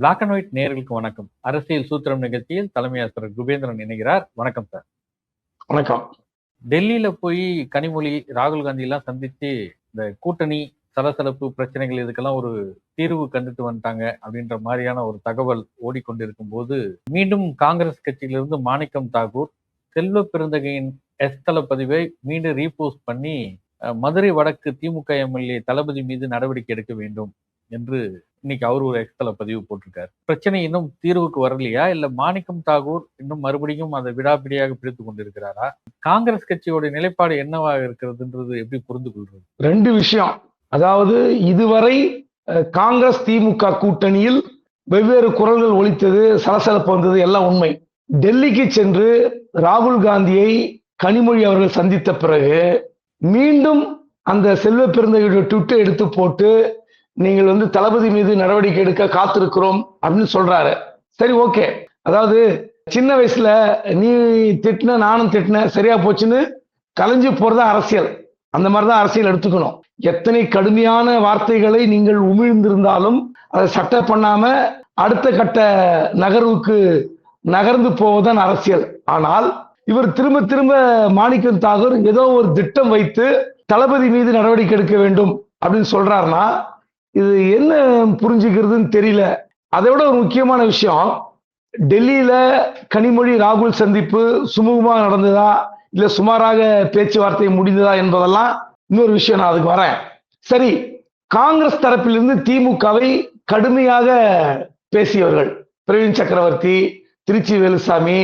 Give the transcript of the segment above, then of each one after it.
Black and white நேர்களுக்கு வணக்கம். அரசியல் சூத்திரம் நிகழ்ச்சியில் தலைமை ஆசிரியர் குபேந்திரன் இணைகிறார். வணக்கம் சார் வணக்கம். டெல்லியில போய் கனிமொழி ராகுல் காந்தி எல்லாம் சந்திச்சு இந்த கூட்டணி சலசலப்பு பிரச்சனைகள் இதுக்கெல்லாம் ஒரு தீர்வு கண்டுட்டு வந்துட்டாங்க அப்படின்ற மாதிரியான ஒரு தகவல் ஓடிக்கொண்டிருக்கும் போது மீண்டும் காங்கிரஸ் கட்சியிலிருந்து மாணிக்கம் தாகூர் செல்வ பெருந்தகையின் எஸ்தல பதிவை மீண்டும் ரீபோஸ்ட் பண்ணி மதுரை வடக்கு திமுக எம்எல்ஏ தளபதி மீது நடவடிக்கை எடுக்க வேண்டும். என்று இன்னைக்கு அவர் ஒரு எக்ஸ்தல பதிவு போட்டிருக்காரு. பிரச்சனை இன்னும் தீர்வுக்கு வரலையா? இல்ல மாணிக்கம் தாகூர் இன்னும் மறுபடியும் அதை விடாபிடியாக பிடித்து கொண்டிருக்கிறாரா? காங்கிரஸ் கட்சியோட நிலைப்பாடு என்னவாக இருக்கிறதுன்றது எப்படி புரிந்து கொள்றது? ரெண்டு விஷயம். அதாவது இதுவரை காங்கிரஸ் திமுக கூட்டணியில் வெவ்வேறு குரல்கள் ஒழித்தது சலசலப்பு வந்தது எல்லாம் உண்மை. டெல்லிக்கு சென்று ராகுல் காந்தியை கனிமொழி அவர்கள் சந்தித்த பிறகு மீண்டும் அந்த செல்வ பெருந்தகையுடைய ட்விட்டை எடுத்து போட்டு நீங்கள் வந்து தளபதி மீது நடவடிக்கை எடுக்க காத்திருக்கிறோம் அப்படின்னு சொல்றாரு. சரி ஓகே. அதாவது சின்ன வயசுல நீ திட்டின நானும் திட்டின சரியா போச்சுன்னு கலைஞ்சு போறதா அரசியல். அந்த மாதிரிதான் அரசியல் எடுத்துக்கணும். எத்தனை கடுமையான வார்த்தைகளை நீங்கள் உமிழ்ந்திருந்தாலும் அதை சட்ட பண்ணாம அடுத்த கட்ட நகர்வுக்கு நகர்ந்து போவதுதான் அரசியல். ஆனால் இவர் திரும்ப திரும்ப மாணிக்கம் தாகூர் ஏதோ ஒரு திட்டம் வைத்து தளபதி மீது நடவடிக்கை எடுக்க வேண்டும் அப்படின்னு சொல்றாருன்னா இது என்ன புரிஞ்சுக்கிறதுன்னு தெரியல. அதை விட ஒரு முக்கியமான விஷயம் டெல்லியில கனிமொழி ராகுல் சந்திப்பு சுமூகமாக நடந்ததா இல்ல சுமாராக பேச்சுவார்த்தை முடிந்ததா என்பதெல்லாம் இன்னொரு விஷயம் நான் அதுக்கு வரேன். சரி காங்கிரஸ் தரப்பிலிருந்து திமுகவை கடுமையாக பேசியவர்கள் பிரவீன் சக்கரவர்த்தி திருச்சி வேலுசாமி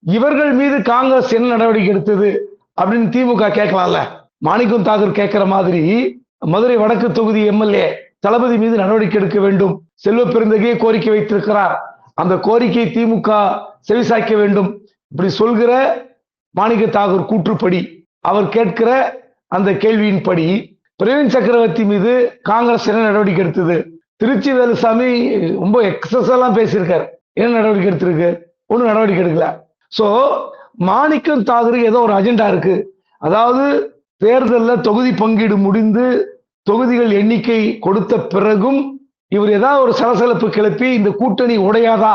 இவர்கள் மீது காங்கிரஸ் என்ன நடவடிக்கை எடுத்தது அப்படின்னு திமுக கேட்கலாம்ல. மாணிக்கம் தாகூர் கேட்கிற மாதிரி மதுரை வடக்கு தொகுதி எம்எல்ஏ தளபதி மீது நடவடிக்கை எடுக்க வேண்டும். செல்வ பெருந்தகையை கோரிக்கை வைத்திருக்கிறார். அந்த கோரிக்கை திமுக செவிசாய்க்க வேண்டும். இப்படி சொல்கிற மாணிக்க தாகூர் கூற்றுப்படி அவர் கேட்கிற அந்த கேள்வியின் படி பிரவீன் சக்கரவர்த்தி மீது காங்கிரஸ் என்ன நடவடிக்கை எடுத்தது? திருச்சி வேலுசாமி ரொம்ப எக்ஸஸ் எல்லாம் பேசியிருக்காரு. என்ன நடவடிக்கை எடுத்திருக்கு? ஒன்றும் நடவடிக்கை எடுக்கல. ஸோ மாணிக்கம் தாகூருக்கு ஏதோ ஒரு அஜெண்டா இருக்கு. அதாவது தேர்தலில் தொகுதி பங்கீடு முடிந்து தொகுதிகள் எண்ணிக்கை கொடுத்த பிறகும் இவர் ஏதாவது ஒரு சலசலப்பு கிளப்பி இந்த கூட்டணி உடையாதா?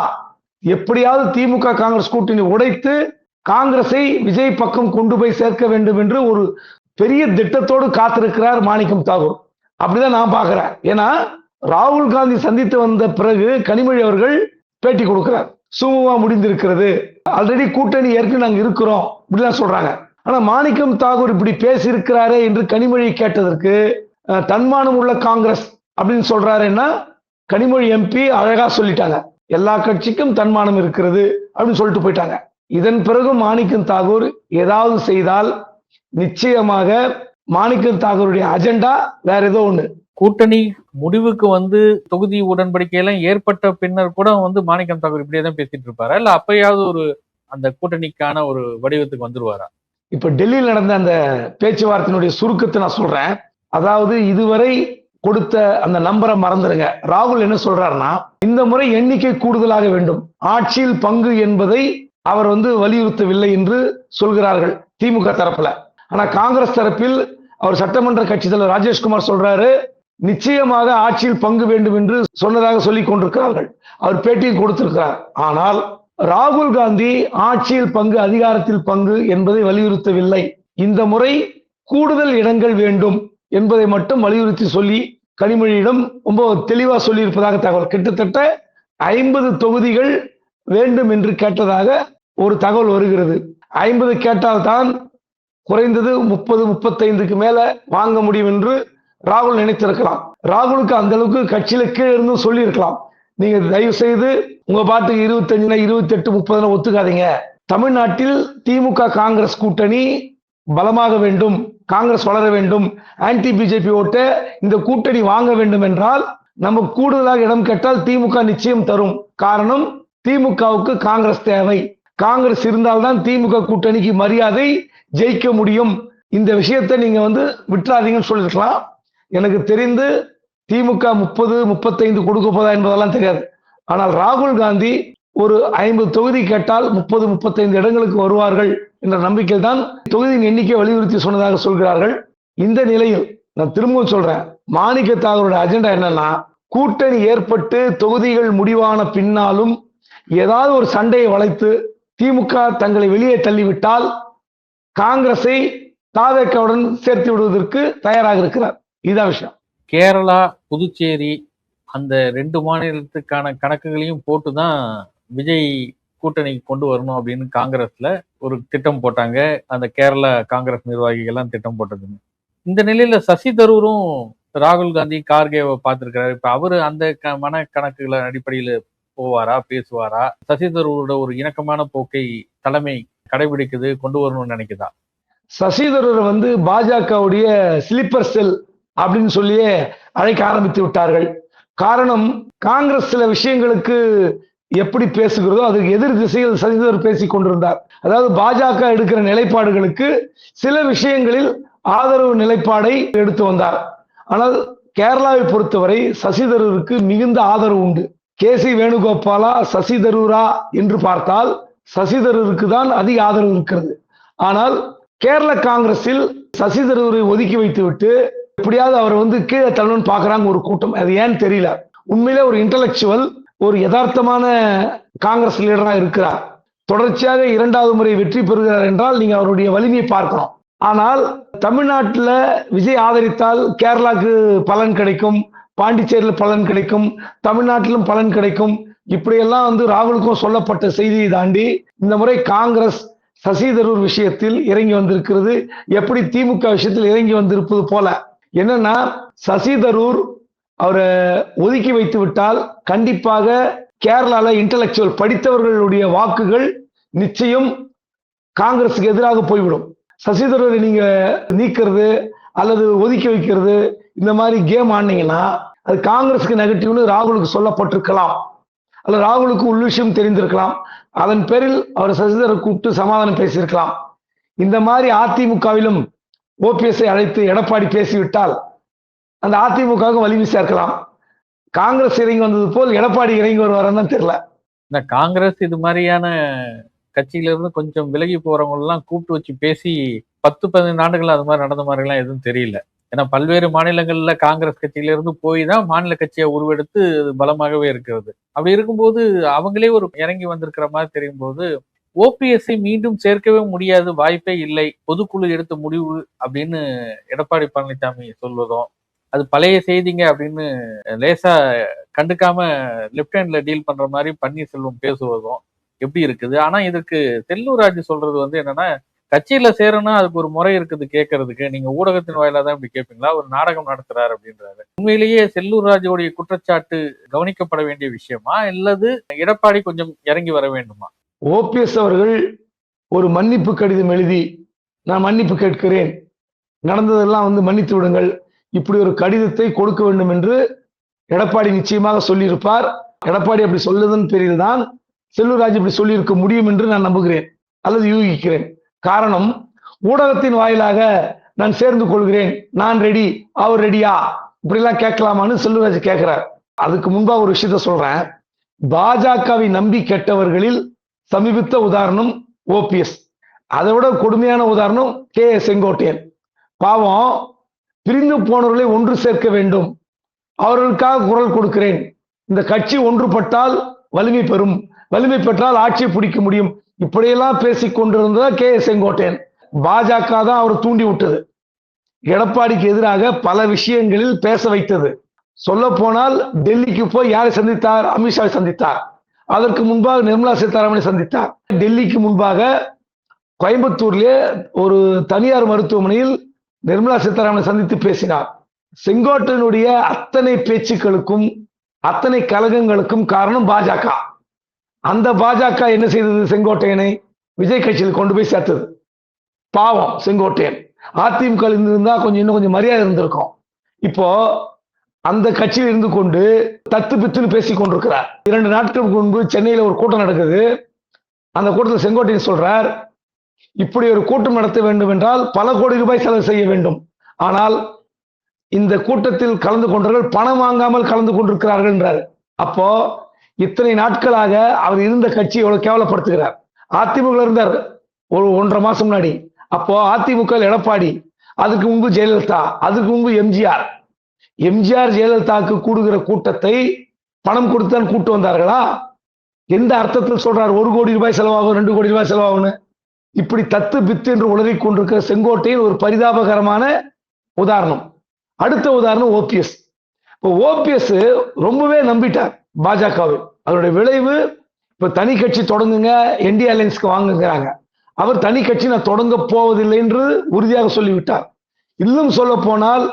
எப்படியாவது திமுக காங்கிரஸ் கூட்டணி உடைத்து காங்கிரஸை விஜய் பக்கம் கொண்டு போய் சேர்க்க வேண்டும் என்று ஒரு பெரிய திட்டத்தோடு காத்திருக்கிறார் மாணிக்கம் தாகூர். அப்படிதான் நான் பார்க்கிறேன். ஏன்னா ராகுல் காந்தி சந்தித்து வந்த பிறகு கனிமொழி அவர்கள் பேட்டி கொடுக்கிறார். சுமூகமா முடிந்திருக்கிறது. ஆல்ரெடி கூட்டணி ஏற்கனவே நாங்க இருக்கிறோம் இப்படிலாம் சொல்றாங்க. ஆனா மாணிக்கம் தாகூர் இப்படி பேசியிருக்கிறாரே என்று கனிமொழி கேட்டதற்கு தன்மானம் உள்ள காங்கிரஸ் அப்படின்னு சொல்றாருன்னா கனிமொழி எம்பி அழகா சொல்லிட்டாங்க. எல்லா கட்சிக்கும் தன்மானம் இருக்கிறது அப்படின்னு சொல்லிட்டு போயிட்டாங்க. இதன் பிறகு மாணிக்கம் தாகூர் ஏதாவது செய்தால் நிச்சயமாக மாணிக்கம் தாகூருடைய அஜெண்டா வேற ஏதோ ஒண்ணு. கூட்டணி முடிவுக்கு வந்து தொகுதி உடன்படிக்கை எல்லாம் ஏற்பட்ட பின்னர் கூட வந்து மாணிக்கம் தாக்கூர் இப்படியே தான் பேசிட்டு இருப்பாரா? இல்ல அப்பயாவது ஒரு அந்த கூட்டணிக்கான ஒரு வடிவத்துக்கு வந்துருவாரா? இப்ப டெல்லியில் நடந்த அந்த பேச்சுவார்த்தையினுடைய சுருக்கத்தை நான் சொல்றேன். அதாவது இதுவரை கொடுத்த அந்த நம்பரை மறந்துடுங்க ராகுல் என்ன சொல்றாருன்னா இந்த முறை எண்ணிக்கை கூடுதலாக வேண்டும். ஆட்சியில் பங்கு என்பதை அவர் வந்து வலியுறுத்தவில்லை என்று சொல்கிறார்கள் திமுக தரப்புல. ஆனா காங்கிரஸ் தரப்பில் அவர் சட்டமன்ற கட்சி தலைவர் ராஜேஷ்குமார் சொல்றாரு நிச்சயமாக ஆட்சியில் பங்கு வேண்டும் என்று சொன்னதாக சொல்லிக் கொண்டிருக்கிறார்கள். அவர் பேட்டியில் கொடுத்திருக்கிறார். ஆனால் ராகுல் காந்தி ஆட்சியில் பங்கு அதிகாரத்தில் பங்கு என்பதை வலியுறுத்தவில்லை. இந்த முறை கூடுதல் இடங்கள் வேண்டும். என்பதை மட்டும் வலியுறுத்தி சொல்லி கனிமொழியிடம் ரொம்ப தெளிவாக சொல்லியிருப்பதாக தகவல். கிட்டத்தட்ட ஐம்பது தொகுதிகள் வேண்டும் என்று கேட்டதாக ஒரு தகவல் வருகிறது. ஐம்பது கேட்டால்தான் குறைந்தது முப்பது முப்பத்தைந்துக்கு மேல வாங்க முடியும் என்று ராகுல் நினைத்திருக்கலாம். ராகுலுக்கு அந்த அளவுக்கு கட்சியில கீழே இருந்து சொல்லியிருக்கலாம். நீங்க தயவு செய்து உங்க பாட்டுக்கு இருபத்தஞ்சுனா இருபத்தி எட்டு முப்பதுன்னு ஒத்துக்காதீங்க. தமிழ்நாட்டில் திமுக காங்கிரஸ் கூட்டணி பலமாக வேண்டும் காங்கிரஸ் வளர வேண்டும் ஆன்டி பிஜேபி ஓட்டு இந்த கூட்டணி வாங்க வேண்டும் என்றால் நம்ம கூடுதலாக இடம் கேட்டால் திமுக நிச்சயம் தரும். காரணம் திமுகவுக்கு காங்கிரஸ் தேவை. காங்கிரஸ் இருந்தால்தான் திமுக கூட்டணிக்கு மரியாதை ஜெயிக்க முடியும். இந்த விஷயத்தை நீங்க வந்து விட்டுறாதீங்கன்னு சொல்லிருக்கலாம். எனக்கு தெரிந்து திமுக முப்பது முப்பத்தைந்து கொடுக்க போதா என்பதெல்லாம் தெரியாது. ஆனால் ராகுல் காந்தி ஒரு ஐம்பது தொகுதி கேட்டால் முப்பது முப்பத்தைந்து இடங்களுக்கு வருவார்கள். என்ற நம்பிக்கை தான் தொகுதியின் எண்ணிக்கை வலியுறுத்தி சொன்னதாக சொல்கிறார்கள். இந்த நிலையில் நான் திரும்பவும் சொல்றேன் மாணிக்க தாகூரோட அஜெண்டா என்னன்னா கூட்டணி ஏற்பட்டு தொகுதிகள் முடிவான பின்னாலும் ஏதாவது ஒரு சண்டையை வளைத்து திமுக தங்களை வெளியே தள்ளிவிட்டால் காங்கிரஸை தாவேக்காவுடன் சேர்த்து விடுவதற்கு தயாராக இருக்கிறார். இதுதான் விஷயம். கேரளா புதுச்சேரி அந்த ரெண்டு மாநிலத்துக்கான கணக்குகளையும் போட்டு தான் விஜய் கூட்டணிக்கு கொண்டு வரணும் அப்படின்னு காங்கிரஸ்ல ஒரு திட்டம் போட்டாங்க. அந்த கேரளா காங்கிரஸ் நிர்வாகிகள் எல்லாம் திட்டம் போட்டதுன்னு இந்த நிலையில சசி தரூரும் ராகுல் காந்தி கார்கேவை பார்த்துருக்கிறாரு. இப்ப அவரு அந்த க- மன கணக்குகளை அடிப்படையில போவாரா பேசுவாரா? சசி தரூரோட ஒரு இணக்கமான போக்கை தலைமை கடைபிடிக்குது கொண்டு வரணும்னு நினைக்குதா? சசிதரர் வந்து பாஜகவுடைய ஸ்லீப்பர் செல் அப்படின்னு சொல்லியே அழைக்க ஆரம்பித்து விட்டார்கள். காரணம் காங்கிரஸ் சில விஷயங்களுக்கு எப்படி பேசுகிறதோ அதுக்கு எதிர் திசையில் சசிதரர் பேசி கொண்டிருந்தார். அதாவது பாஜக எடுக்கிற நிலைப்பாடுகளுக்கு சில விஷயங்களில் ஆதரவு நிலைப்பாடை எடுத்து வந்தார். ஆனால் கேரளாவை பொறுத்தவரை சசிதரூருக்கு மிகுந்த ஆதரவு உண்டு. கே சி வேணுகோபாலா சசிதரூரா என்று பார்த்தால் சசிதரூருக்கு தான் அதிக ஆதரவு இருக்கிறது. ஆனால் கேரள காங்கிரஸில் சசிதரூரை ஒதுக்கி வைத்துவிட்டு எப்படியாவது அவர் வந்து கீழே தள்ளணும்னு பாக்குறாங்க ஒரு கூட்டம். அது ஏன்னு தெரியல. உண்மையிலே ஒரு இன்டலெக்சுவல் ஒரு யதார்த்தமான காங்கிரஸ் லீடராக இருக்கிறார். தொடர்ச்சியாக இரண்டாவது முறை வெற்றி பெறுகிறார் என்றால் நீங்க அவருடைய வலிமையை பார்க்கணும். ஆனால் தமிழ்நாட்டில் விஜய் ஆதரித்தால் கேரளாக்கு பலன் கிடைக்கும் பாண்டிச்சேரியில் பலன் கிடைக்கும் தமிழ்நாட்டிலும் பலன் கிடைக்கும். இப்படியெல்லாம் வந்து ராகுலுக்கும் சொல்லப்பட்ட செய்தியை தாண்டி இந்த முறை காங்கிரஸ் சசி தரூர் விஷயத்தில் இறங்கி வந்திருக்கிறது. எப்படி திமுக விஷயத்தில் இறங்கி வந்திருப்பது போல. என்னன்னா சசி தரூர் அவரை ஒதுக்கி வைத்து விட்டால் கண்டிப்பாக கேரளால இன்டலெக்சுவல் படித்தவர்களுடைய வாக்குகள் நிச்சயம் காங்கிரஸுக்கு எதிராக போய்விடும். சசிதரூரை நீங்க நீக்கிறது அல்லது ஒதுக்கி வைக்கிறது இந்த மாதிரி கேம் ஆனீங்கன்னா அது காங்கிரஸுக்கு நெகட்டிவ்னு ராகுலுக்கு சொல்லப்பட்டிருக்கலாம். அல்ல ராகுலுக்கு உள் விஷயம் தெரிந்திருக்கலாம். அதன் பேரில் அவர் சசிதரை கூப்பிட்டு சமாதானம் பேசியிருக்கலாம். இந்த மாதிரி அதிமுகவிலும் ஓபிஎஸ்ஐ அழைத்து எடப்பாடி பேசிவிட்டால் அந்த அதிமுகவுக்கு வலிமை சேர்க்கலாம். காங்கிரஸ் இறங்கி வந்தது போல் எடப்பாடி இறங்கி வருவாருன்னு தெரியல. இந்த காங்கிரஸ் இது மாதிரியான கட்சியில இருந்து கொஞ்சம் விலகி போறவங்க எல்லாம் கூப்பிட்டு வச்சு பேசி பத்து பதினைந்து ஆண்டுகள் அது மாதிரி நடந்த மாதிரி எல்லாம் எதுவும் தெரியல. ஏன்னா பல்வேறு மாநிலங்கள்ல காங்கிரஸ் கட்சியில இருந்து போய் தான் மாநில கட்சியை உருவெடுத்து பலமாகவே இருக்கிறது. அப்படி இருக்கும்போது அவங்களே ஒரு இறங்கி வந்திருக்கிற மாதிரி தெரியும் போது ஓபிஎஸ்ஐ மீண்டும் சேர்க்கவே முடியாது வாய்ப்பே இல்லை. பொதுக்குழு எடுத்த முடிவு அப்படின்னு எடப்பாடி பழனிசாமி சொல்வதும் அது பழைய செய்திங்க அப்படின்னு லேசா கண்டுக்காம லெப்ட் ஹேண்ட்ல டீல் பண்ற மாதிரி பன்னீர்செல்வம் பேசுவதும் எப்படி இருக்குது? ஆனா இதற்கு செல்லூர் ராஜு சொல்றது வந்து என்னன்னா கட்சியில சேரணும்னா அதுக்கு ஒரு முறை இருக்குது கேட்கறதுக்கு நீங்க ஊடகத்தின் வாயிலா தான் இப்படி கேட்பீங்களா ஒரு நாடகம் நடத்துறாரு அப்படின்றாரு. உண்மையிலேயே செல்லூர் ராஜுடைய குற்றச்சாட்டு கவனிக்கப்பட வேண்டிய விஷயமா? இல்லது எடப்பாடி கொஞ்சம் இறங்கி வர வேண்டுமா? ஓபிஎஸ் அவர்கள் ஒரு மன்னிப்பு கடிதம் எழுதி நான் மன்னிப்பு கேட்கிறேன். நடந்ததெல்லாம் வந்து மன்னித்து விடுங்கள். இப்படி ஒரு கடிதத்தை கொடுக்க வேண்டும் என்று எடப்பாடி நிச்சயமாக சொல்லியிருப்பார். எடப்பாடி அப்படி சொல்லுதன் பேரில் தான் இப்படி சொல்லியிருக்க முடியும் என்று நான் நம்புகிறேன் அல்லது யூகிக்கிறேன். காரணம் ஊடகத்தின் வாயிலாக நான் சேர்ந்து கொள்கிறேன். நான் ரெடி அவர் ரெடியா இப்படிலாம் கேட்கலாமான்னு செல்வராஜ் கேட்கிறார். அதுக்கு முன்பாக ஒரு விஷயத்த சொல்றேன். பாஜகவை நம்பி கெட்டவர்களில் சமீபித்த உதாரணம் ஓபிஎஸ் அதை விட கொடுமையான உதாரணம் கே செங்கோட்டையன். பாவம் பிரிந்து போனவர்களை ஒன்று சேர்க்க வேண்டும். அவர்களுக்காக குரல் கொடுக்கிறேன். இந்த கட்சி ஒன்றுபட்டால் வலிமை பெறும். வலிமை பெற்றால் ஆட்சியை பிடிக்க முடியும். இப்படியெல்லாம் பேசிக் கொண்டிருந்ததா கே. செங்கோட்டையன். பாஜக தான் அவர் தூண்டி விட்டது. எடப்பாடிக்கு எதிராக பல விஷயங்களில் பேச வைத்தது. சொல்ல போனால் டெல்லிக்கு போய் யாரை சந்தித்தார்? அமித்ஷாவை சந்தித்தார். அதற்கு முன்பாக நிர்மலா சீதாராமனை சந்தித்தார். டெல்லிக்கு முன்பாக கோயம்புத்தூர்லேயே ஒரு தனியார் மருத்துவமனையில் நிர்மலா சீதாராமனை சந்தித்து பேசினார். செங்கோட்டையனுடைய அத்தனை பேச்சுக்களுக்கும் அத்தனை கலகங்களுக்கும் காரணம் பாஜக. அந்த பாஜக என்ன செய்தது செங்கோட்டையனை? விஜய் கட்சியில் கொண்டு போய் சேர்த்தது. பாவம் செங்கோட்டையன். அதிமுக இருந்திருந்தா கொஞ்சம் இன்னும் கொஞ்சம் மரியாதை இருந்திருக்கும். இப்போ அந்த கட்சியில் இருந்து கொண்டு தத்து பித்துன்னு பேசி கொண்டிருக்கிறார். இரண்டு நாட்களுக்கு முன்பு சென்னையில ஒரு கூட்டம் நடக்குது. அந்த கூட்டத்தில் செங்கோட்டையன் சொல்றார் இப்படி ஒரு கூட்டம் நடத்த வேண்டும் என்றால் பல கோடி ரூபாய் செலவு செய்ய வேண்டும். ஆனால் இந்த கூட்டத்தில் கலந்து கொண்டவர்கள் பணம் வாங்காமல் கலந்து கொண்டிருக்கிறார்கள் என்றார். அப்போ இத்தனை நாட்களாக அவர் இருந்த கட்சி எவ்வளவு கேவலப்படுத்துகிறார். அதிமுக இருந்தார் ஒரு ஒன்றரை மாசம் முன்னாடி. அப்போ அதிமுக எடப்பாடி அதுக்கு முன்பு ஜெயலலிதா அதுக்கு முன்பு எம்ஜிஆர். எம்ஜிஆர் ஜெயலலிதாவுக்கு கூடுகிற கூட்டத்தை பணம் கொடுத்தான் கூட்டு வந்தார்களா? எந்த அர்த்தத்தில் சொல்றார்? ஒரு கோடி ரூபாய் செலவாகும் ரெண்டு கோடி ரூபாய் செலவாகும்னு? இப்படி தத்து பித்து என்று உளறிக் கொண்டிருக்கிற செங்கோட்டையின் ஒரு பரிதாபகரமான உதாரணம். அடுத்த உதாரணம் ஓபிஎஸ். இப்போ ஓபிஎஸ் ரொம்பவே நம்பிட்டார் பாஜகவை. அதனுடைய விளைவு இப்போ தனி கட்சி தொடங்குங்க என்டி அலையன்ஸ்க்கு வாங்குங்கிறாங்க. அவர் தனி கட்சி நான் தொடங்க போவதில்லை என்று உறுதியாக சொல்லிவிட்டார். இன்னும் சொல்ல போனால்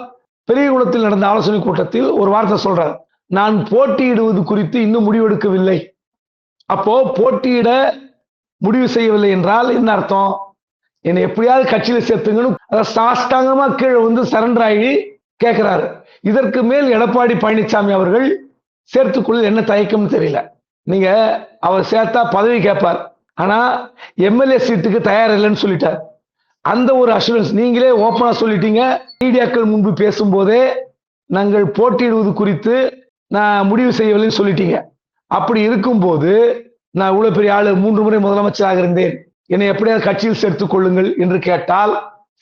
பெரியகுளத்தில் நடந்த ஆலோசனை கூட்டத்தில் ஒரு வார்த்தை சொல்றார். நான் போட்டியிடுவது குறித்து இன்னும் முடிவெடுக்கவில்லை. அப்போ போட்டியிட முடிவு செய்யவில்லை என்றால் என்ன அர்த்தம்? என்னை எப்படியாவது கட்சியில சேர்த்துங்கன்னு அதை சாஷ்டாங்கமா கீழே வந்து சரண்டர் ஆகி கேட்கிறாரு இதற்கு மேல் எடப்பாடி பழனிசாமி அவர்கள் சேர்த்துக்குள்ள என்ன தயக்கம்னு தெரியல. நீங்க அவர் சேர்த்தா பதவி கேட்பார். ஆனா எம்எல்ஏ சீட்டுக்கு தயார் இல்லைன்னு சொல்லிட்டார். அந்த ஒரு அஷூரன்ஸ் நீங்களே ஓப்பனா சொல்லிட்டீங்க. மீடியாக்கள் முன்பு பேசும்போதே நாங்கள் போட்டியிடுவது குறித்து நான் முடிவு செய்யவில்லைன்னு சொல்லிட்டீங்க. அப்படி இருக்கும்போது நான் இவ்வளவு பெரிய ஆளு மூன்று முறை முதலமைச்சராக இருந்தேன். என்னை எப்படியாவது கட்சியில் சேர்த்துக் கொள்ளுங்கள் என்று கேட்டால்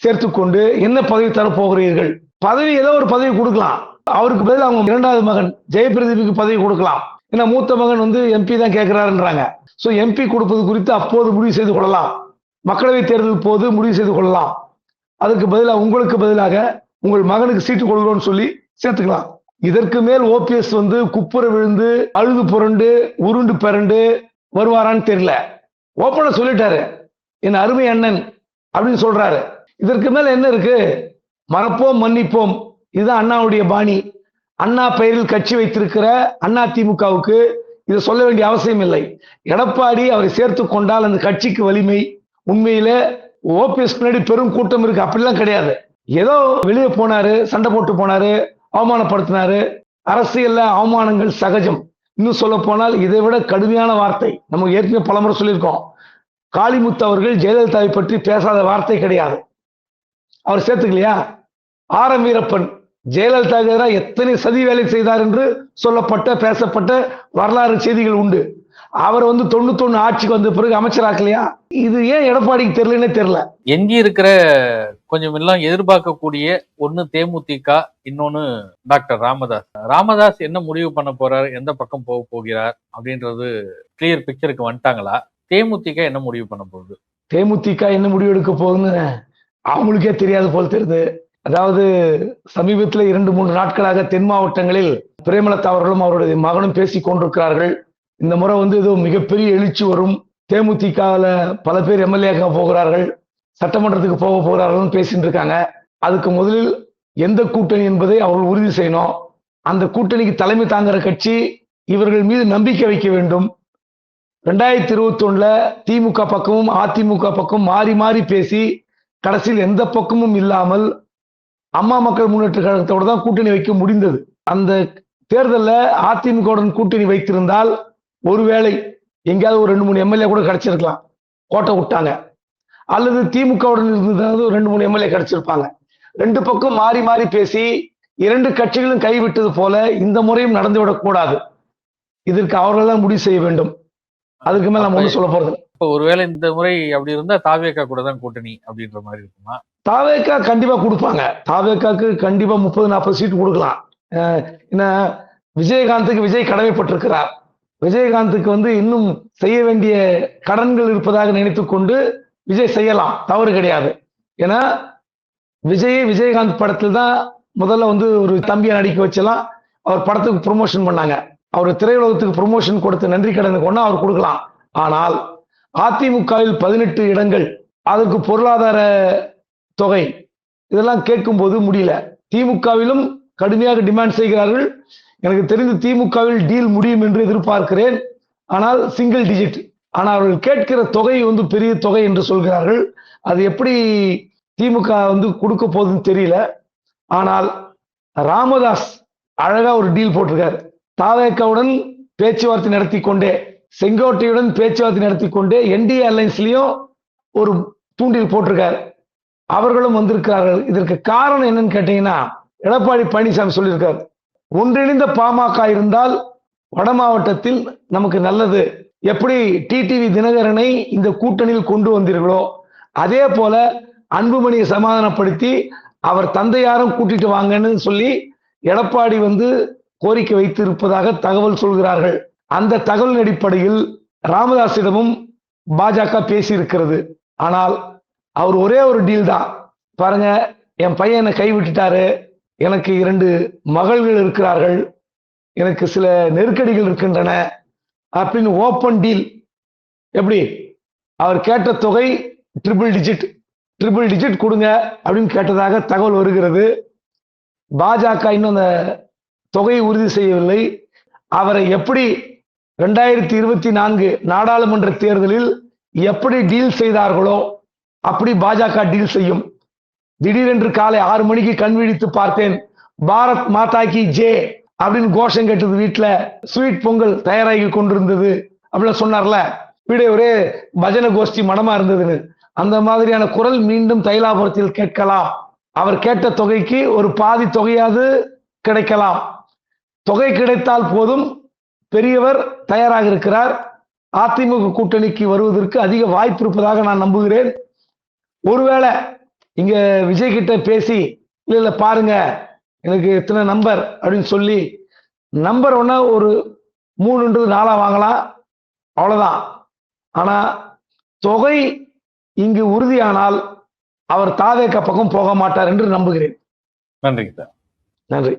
சேர்த்துக்கொண்டு என்ன பதவி தர போகிறீர்கள் பதவி ஏதோ ஒரு பதவி கொடுக்கலாம். அவருக்கு பதில் அவங்க இரண்டாவது மகன் ஜெயபிரதீபுக்கு பதவி கொடுக்கலாம். ஏன்னா மூத்த மகன் வந்து எம்பி தான் கேட்கிறாருன்றாங்க ஸோ எம்பி கொடுப்பது குறித்து அப்போது முடிவு செய்து கொள்ளலாம். மக்களவை தேர்தல் போது முடிவு செய்து கொள்ளலாம். அதுக்கு பதிலாக உங்களுக்கு பதிலாக உங்கள் மகனுக்கு சீட்டு கொள்கிறோம்னு சொல்லி சேர்த்துக்கலாம். இதற்கு மேல் ஓபிஎஸ் வந்து குப்புற விழுந்து அழுது புரண்டு உருண்டு பிறண்டு வருவாரான்னு தெரியல. ஓப்பனா சொல்லிட்டாரு. என் அருமை அண்ணன் அப்படின்னு சொல்றாரு. இதற்கு மேல என்ன இருக்கு? மறப்போம் மன்னிப்போம். இதுதான் அண்ணாவுடைய பாணி. அண்ணா பெயரில் கட்சி வைத்திருக்கிற அண்ணா திமுகவுக்கு இதை சொல்ல வேண்டிய அவசியம் இல்லை. எடப்பாடி அவரை சேர்த்து கொண்டால் அந்த கட்சிக்கு வலிமை. உண்மையில ஓபிஎஸ் பின்னாடி பெரும் கூட்டம் இருக்கு. அப்படிலாம் கிடையாது. ஏதோ வெளியே போனாரு சண்டை போட்டு போனாரு அவமானப்படுத்தினாரு. அரசியல்ல அவமானங்கள் சகஜம். இன்னும் சொல்ல போனால் இதை விட கடுமையான வார்த்தை. நம்ம ஏற்கனவே பலமுறை சொல்லியிருக்கோம். காளிமுத்து அவர்கள் ஜெயலலிதாவை பற்றி பேசாத வார்த்தை கிடையாது. அவர் சேர்த்துக்கலையா? ஆரம் வீரப்பன் ஜெயலலிதா எதிராக எத்தனை சதி வேலை செய்தார் என்று சொல்லப்பட்ட பேசப்பட்ட வரலாறு செய்திகள் உண்டு. அவர் வந்து தொண்ணூத்தொன்னு ஆட்சிக்கு வந்த பிறகு அமைச்சராக்கலையா? இது ஏன் எடப்பாடிக்கு தெரியலன்னே தெரியல. எஞ்சி இருக்கிற கொஞ்சம் எல்லாம் எதிர்பார்க்கக்கூடிய ஒண்ணு தேமுதிக இன்னொன்னு டாக்டர் ராமதாஸ். ராமதாஸ் என்ன முடிவு பண்ண போறார் எந்த பக்கம் போக போகிறார் அப்படின்றது கிளியர் பிக்சருக்கு வந்துட்டாங்களா? தேமுதிக என்ன முடிவு பண்ண போகுது? தேமுதிக என்ன முடிவு எடுக்க போகுதுன்னு அவங்களுக்கே தெரியாது போல் தெரியுது. அதாவது சமீபத்தில் இரண்டு மூன்று நாட்களாக தென் மாவட்டங்களில் பிரேமலதா அவர்களும் அவருடைய மகனும் பேசிக் கொண்டிருக்கிறார்கள். இந்த முறை வந்து ஏதோ மிகப்பெரிய எழுச்சி வரும். தேமுதிகவில் பல பேர் எம்எல்ஏக்காக போகிறார்கள். சட்டமன்றத்துக்கு போக போகிறார்கள்னு பேசிட்டு இருக்காங்க. அதுக்கு முதலில் எந்த கூட்டணி என்பதை அவர்கள் உறுதி செய்யணும். அந்த கூட்டணிக்கு தலைமை தாங்குற கட்சி இவர்கள் மீது நம்பிக்கை வைக்க வேண்டும். ரெண்டாயிரத்தி இருபத்தி ஒண்ணுல திமுக பக்கமும் அதிமுக பக்கம் மாறி மாறி பேசி கடைசியில் எந்த பக்கமும் இல்லாமல் அம்மா மக்கள் முன்னேற்ற கழகத்தோடு தான் கூட்டணி வைக்க முடிந்தது. அந்த தேர்தலில் அதிமுகவுடன் கூட்டணி வைத்திருந்தால் ஒருவேளை எங்கேயாவது ஒரு ரெண்டு மூணு எம்எல்ஏ கூட கிடைச்சிருக்கலாம். கோட்டை விட்டாங்க. அல்லது திமுகவுடன் இருந்ததாவது ஒரு ரெண்டு மூணு எம்எல்ஏ கிடைச்சிருப்பாங்க. ரெண்டு பக்கம் மாறி மாறி பேசி இரண்டு கட்சிகளும் கைவிட்டது போல இந்த முறையும் நடந்துவிடக் கூடாது. இதற்கு அவர்கள் தான் முடிவு செய்ய வேண்டும். அதுக்கு மேல நம்ம ஒன்றும் சொல்ல போறது. இப்போ ஒருவேளை இந்த முறை அப்படி இருந்தா தாவேக்கா கூட தான் கூட்டணி அப்படின்ற மாதிரி இருக்குமா? தாவேக்கா கண்டிப்பா கொடுப்பாங்க. தாவேக்காக்கு கண்டிப்பா முப்பது நாற்பது சீட் கொடுக்கலாம். என்ன விஜயகாந்துக்கு விஜய் கடமைப்பட்டிருக்கிறார். விஜயகாந்துக்கு வந்து இன்னும் செய்ய வேண்டிய கடன்கள் இருப்பதாக நினைத்து கொண்டு விஜய் செய்யலாம். தவறு கிடையாது. ஏன்னா விஜய் விஜயகாந்த் படத்தில் தான் முதல்ல வந்து ஒரு தம்பியை நடிக்க வச்செல்லாம் அவர் படத்துக்கு ப்ரொமோஷன் பண்ணாங்க. அவர் திரையுலகத்துக்கு ப்ரொமோஷன் கொடுத்து நன்றி கடனுக்கு ஒன்றா அவர் கொடுக்கலாம். ஆனால் அதிமுகவில் பதினெட்டு இடங்கள் அதற்கு பொருளாதார தொகை இதெல்லாம் கேட்கும்போது முடியல. திமுகவிலும் கடுமையாக டிமாண்ட் செய்கிறார்கள். எனக்கு தெரிந்து திமுகவில் டீல் முடியும் என்று எதிர்பார்க்கிறேன். ஆனால் சிங்கிள் டிஜிட் ஆனால் அவர்கள் கேட்கிற தொகை வந்து பெரிய தொகை என்று சொல்கிறார்கள். அது எப்படி திமுக வந்து கொடுக்க போகுதுன்னு தெரியல. ஆனால் ராமதாஸ் அழகா ஒரு டீல் போட்டிருக்காரு. தாவேக்காவுடன் பேச்சுவார்த்தை நடத்தி கொண்டே செங்கோட்டையுடன் பேச்சுவார்த்தை நடத்தி கொண்டே என்டிஏ அலைன்ஸ்லயும் ஒரு தூண்டில் போட்டிருக்காரு. அவர்களும் வந்திருக்கிறார்கள். இதற்கு காரணம் என்னன்னு கேட்டீங்கன்னா எடப்பாடி பழனிசாமி சொல்லியிருக்காரு. ஒன்றிணைந்த பாமக இருந்தால் வட மாவட்டத்தில் நமக்கு நல்லது. எப்படி டிடிவி தினகரனை இந்த கூட்டணியில் கொண்டு வந்தீர்களோ அதே போல அன்புமணியை சமாதானப்படுத்தி அவர் தந்தையாரும் கூட்டிட்டு வாங்கன்னு சொல்லி எடப்பாடி வந்து கோரிக்கை வைத்து இருப்பதாக தகவல் சொல்கிறார்கள். அந்த தகவலின் அடிப்படையில் ராமதாஸிடமும் பாஜக பேசியிருக்கிறது. ஆனால் அவர் ஒரே ஒரு டீல் தான். பாருங்க என் பையனை கைவிட்டுட்டாரு எனக்கு இரண்டு மகள்கள் இருக்கிறார்கள். எனக்கு சில நெருக்கடிகள் இருக்கின்றன. அப்படின்னு ஓப்பன் டீல் எப்படி? அவர் கேட்ட தொகை ட்ரிபிள் டிஜிட் ட்ரிபிள் டிஜிட் கொடுங்க அப்படின்னு கேட்டதாக தகவல் வருகிறது. பாஜக இன்னும் அந்த தொகையை உறுதி செய்யவில்லை. அவரை எப்படி ரெண்டாயிரத்தி இருபத்தி நான்கு நாடாளுமன்ற தேர்தலில் எப்படி டீல் செய்தார்களோ அப்படி பாஜக டீல் செய்யும். திடீரென்று காலை ஆறு மணிக்கு கண் விழித்து பார்த்தேன். பாரத் மாதா கி ஜே அப்படின்னு கோஷம் கேட்டது வீட்டுல ஸ்வீட் பொங்கல் தயாராகி கொண்டிருந்தது அப்படின்னு சொன்னார்ல. வீடே ஒரே பஜனை கோஷ்டி மனமா இருந்ததுன்னு. அந்த மாதிரியான குரல் மீண்டும் தைலாபுரத்தில் கேட்கலாம். அவர் கேட்ட தொகைக்கு ஒரு பாதி தொகையாவது கிடைக்கலாம். தொகை கிடைத்தால் போதும். பெரியவர் தயாராக இருக்கிறார். அதிமுக கூட்டணிக்கு வருவதற்கு அதிக வாய்ப்பு இருப்பதாக நான் நம்புகிறேன். ஒருவேளை இங்க விஜய் கிட்ட பேசி இல்ல இல்ல பாருங்க எனக்கு இத்தனை நம்பர் அப்படின்னு சொல்லி நம்பர் ஒன்னா ஒரு மூணுன்றது நாலா வாங்கலாம் அவ்வளவுதான். ஆனா தொகை இங்கு உறுதியானால் அவர் தாவேக்க பக்கம் போக மாட்டார் என்று நம்புகிறேன். நன்றிங்க சார். நன்றி.